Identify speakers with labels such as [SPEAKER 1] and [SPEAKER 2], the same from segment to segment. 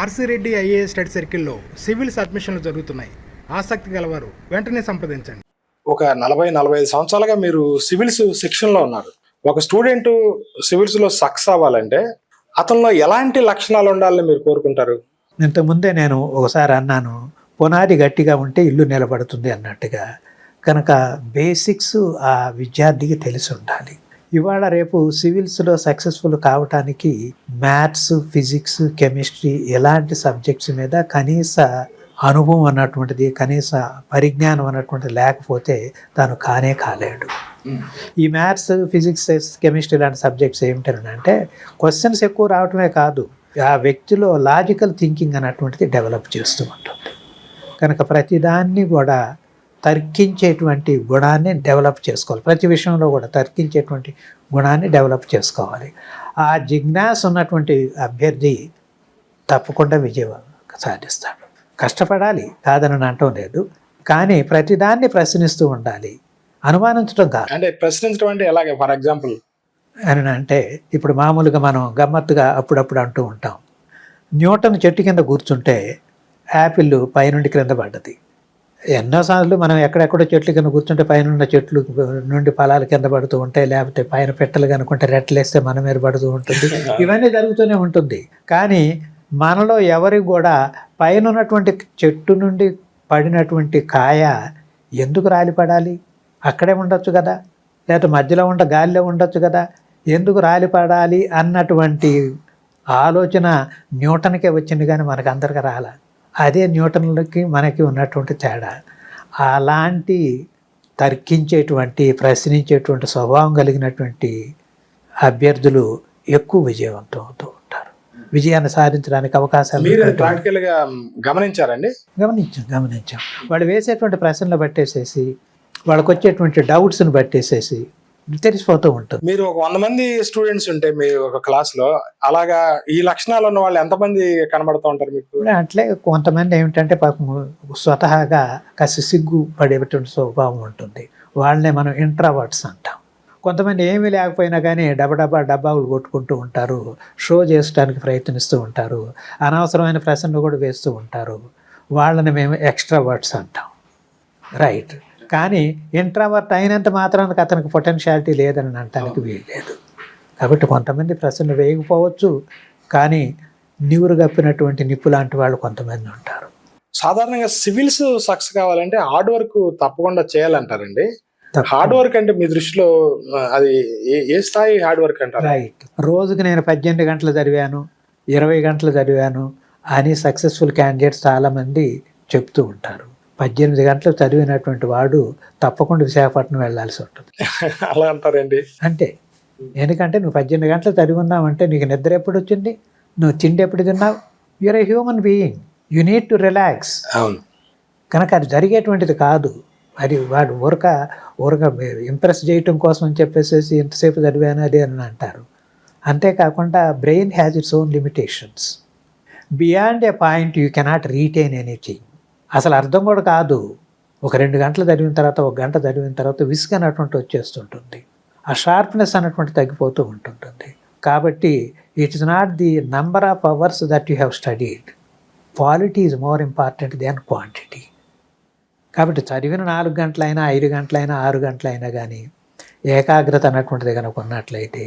[SPEAKER 1] RC Reddy IAS study సర్కిల్లో civils అడ్మిషన్లు జరుగుతున్నాయి. ఆసక్తి గలవారు వెంటనే సంప్రదించండి.
[SPEAKER 2] ఒక నలభై నలభై ఐదు సంవత్సరాలుగా మీరు సివిల్స్ సెక్షన్లో ఉన్నారు. ఒక స్టూడెంట్ సివిల్స్లో సక్సెస్ అవ్వాలంటే అతనిలో ఎలాంటి లక్షణాలు ఉండాలని మీరు కోరుకుంటారు?
[SPEAKER 3] ఇంతకుముందే నేను ఒకసారి అన్నాను పునాది గట్టిగా ఉంటే ఇల్లు నిలబడుతుంది అన్నట్టుగా. కనుక బేసిక్స్ ఆ విద్యార్థికి తెలిసి ఉండాలి. ఇవాళ రేపు సివిల్స్లో సక్సెస్ఫుల్ కావటానికి మ్యాథ్స్ ఫిజిక్స్ కెమిస్ట్రీ ఎలాంటి సబ్జెక్ట్స్ మీద కనీస అనుభవం అన్నటువంటిది కనీస పరిజ్ఞానం అన్నటువంటిది లేకపోతే తాను కానే కాలేడు. ఈ మ్యాథ్స్ ఫిజిక్స్ కెమిస్ట్రీ లాంటి సబ్జెక్ట్స్ ఏమిటంటే క్వశ్చన్స్ ఎక్కువ రావటమే కాదు ఆ వ్యక్తిలో లాజికల్ థింకింగ్ అన్నటువంటిది డెవలప్ చేస్తూ ఉంటుంది. కనుక ప్రతిదాన్ని కూడా తర్కించేటువంటి గుణాన్ని డెవలప్ చేసుకోవాలి. ప్రతి విషయంలో కూడా తర్కించేటువంటి గుణాన్ని డెవలప్ చేసుకోవాలి. ఆ జిజ్ఞాస ఉన్నటువంటి అభ్యర్థి తప్పకుండా విజయం సాధిస్తాడు. కష్టపడాలి కాదని అంటం లేదు. కానీ ప్రతిదాన్ని ప్రశ్నిస్తూ ఉండాలి. అనుమానించడం కాదు.
[SPEAKER 2] అంటే ప్రశ్నించడం అంటే ఎలాగే? For example.
[SPEAKER 3] అని అంటే ఇప్పుడు మామూలుగా మనం గమ్మత్తుగా అప్పుడప్పుడు అంటూ ఉంటాం. న్యూటన్ చెట్టు కింద కూర్చుంటే యాపిల్ పైనుండి క్రింద పడ్డది. ఎన్నోసార్లు మనం ఎక్కడెక్కడో చెట్లు కింద కూర్చుంటే పైన ఉన్న చెట్లు నుండి ఫలాలు కింద పడుతూ ఉంటాయి లేకపోతే పైన పెట్టలు కనుకుంటే రెట్టలేస్తే మన మీద పడుతూ ఉంటుంది. ఇవన్నీ జరుగుతూనే ఉంటుంది. కానీ మనలో ఎవరికి కూడా పైన ఉన్నటువంటి చెట్టు నుండి పడినటువంటి కాయ ఎందుకు రాలిపడాలి అక్కడే ఉండొచ్చు కదా? లేకపోతే మధ్యలో ఉండ గాలిలో ఉండొచ్చు కదా? ఎందుకు రాలిపడాలి అన్నటువంటి ఆలోచన న్యూటన్కే వచ్చింది కానీ మనకు అందరికి రాల. అదే న్యూటన్లకి మనకి ఉన్నటువంటి తేడా. అలాంటి తర్కించేటువంటి ప్రశ్నించేటువంటి స్వభావం కలిగినటువంటి అభ్యర్థులు ఎక్కువ విజయవంతం అవుతూ ఉంటారు. విజయాన్ని సాధించడానికి అవకాశాలు
[SPEAKER 2] మీరు
[SPEAKER 3] ఎక్కువ.
[SPEAKER 2] ప్రాక్టికల్గా గమనించారండి?
[SPEAKER 3] గమనించాం గమనించాం. వాళ్ళు వేసేటువంటి ప్రశ్నలు బట్టేసేసి వాళ్ళకి వచ్చేటువంటి డౌట్స్ని బట్టేసేసి తెలిసిపోతూ ఉంటుంది.
[SPEAKER 2] మీరు ఒక వంద మంది స్టూడెంట్స్ ఉంటే మీ ఒక క్లాస్లో అలాగా ఈ లక్షణాలు ఉన్న వాళ్ళు ఎంతమంది కనబడుతూ ఉంటారు మీకు?
[SPEAKER 3] అట్లే కొంతమంది ఏమిటంటే పాపం స్వతహాగా కాస్త సిగ్గు పడేటువంటి స్వభావం ఉంటుంది. వాళ్ళనే మనం ఇంట్రావర్ట్స్ అంటాం. కొంతమంది ఏమీ లేకపోయినా కానీ డబ్బా డబ్బా డబ్బాలు కొట్టుకుంటూ ఉంటారు. షో చేయడానికి ప్రయత్నిస్తూ ఉంటారు. అనవసరమైన ప్రశ్నలు కూడా వేస్తూ ఉంటారు. వాళ్ళని మేము ఎక్స్ట్రావర్ట్స్ అంటాం. రైట్. కానీ ఇంట్రావర్ట్ అయినంత మాత్రానికి అతనికి పొటెన్షియాలిటీ లేదని అనటానికి వీల్లేదు. కాబట్టి కొంతమంది ప్రశ్నలు వేయకపోవచ్చు కానీ నివురు గప్పినటువంటి నిప్పు లాంటి వాళ్ళు కొంతమంది ఉంటారు.
[SPEAKER 2] సాధారణంగా సివిల్స్ సక్సెస్ కావాలంటే హార్డ్ వర్క్ తప్పకుండా చేయాలంటారండి. హార్డ్ వర్క్ అంటే మీ దృష్టిలో అది ఏ- ఏ స్థాయి హార్డ్ వర్క్ అంటారు?
[SPEAKER 3] రైట్ రోజుకి నేను పద్దెనిమిది గంటలు చదివాను ఇరవై గంటలు చదివాను అని సక్సెస్ఫుల్ క్యాండిడేట్స్ చాలామంది చెప్తూ ఉంటారు. పద్దెనిమిది గంటలు చదివినటువంటి వాడు తప్పకుండా విశాఖపట్నం వెళ్ళాల్సి ఉంటుంది.
[SPEAKER 2] అలా అంటారండి.
[SPEAKER 3] అంటే ఎందుకంటే నువ్వు పద్దెనిమిది గంటలు చదివి ఉన్నావంటే నీకు నిద్ర ఎప్పుడు వచ్చింది? నువ్వు తిండి ఎప్పుడు తిన్నావు? You're a human being you need to relax
[SPEAKER 2] అవును.
[SPEAKER 3] కనుక అది జరిగేటువంటిది కాదు. అది వాడు ఊరక ఊరక ఇంప్రెస్ చేయటం కోసం అని చెప్పేసి ఎంతసేపు చదివాను అది అని అంటారు. అంతేకాకుండా brain has its own limitations beyond a point you cannot retain anything అసలు అర్థం కూడా కాదు. ఒక రెండు గంటలు చదివిన తర్వాత ఒక గంట చదివిన తర్వాత విసుగు అన్నటువంటి వచ్చేస్తుంటుంది. ఆ షార్ప్నెస్ అన్నటువంటి తగ్గిపోతూ ఉంటుంటుంది. కాబట్టి it is not the number of hours that you have studied quality is more important than quantity కాబట్టి చదివిన నాలుగు గంటలైనా ఐదు గంటలైనా ఆరు గంటలైనా కానీ ఏకాగ్రత అన్నటువంటిది కనుక ఉన్నట్లయితే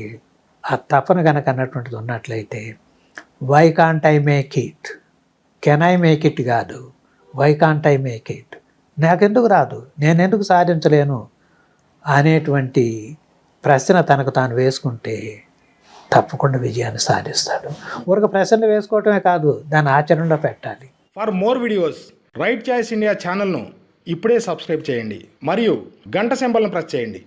[SPEAKER 3] ఆ తపన కనుక అన్నటువంటిది ఉన్నట్లయితే why can't I make it can I make it కాదు. Why can't I make it నాకెందుకు రాదు? నేను ఎందుకు సాధించలేను? అనేటువంటి ప్రశ్న తనకు తాను వేసుకుంటే తప్పకుండా విజయాన్ని సాధిస్తాడు. ఒక ప్రశ్నలు వేసుకోవటమే కాదు దాన్ని ఆచరణలో పెట్టాలి.
[SPEAKER 1] For more videos Right Choice India ఛానల్ను ఇప్పుడే సబ్స్క్రైబ్ చేయండి. మరియు గంట సింబల్ను ప్రెస్ చేయండి.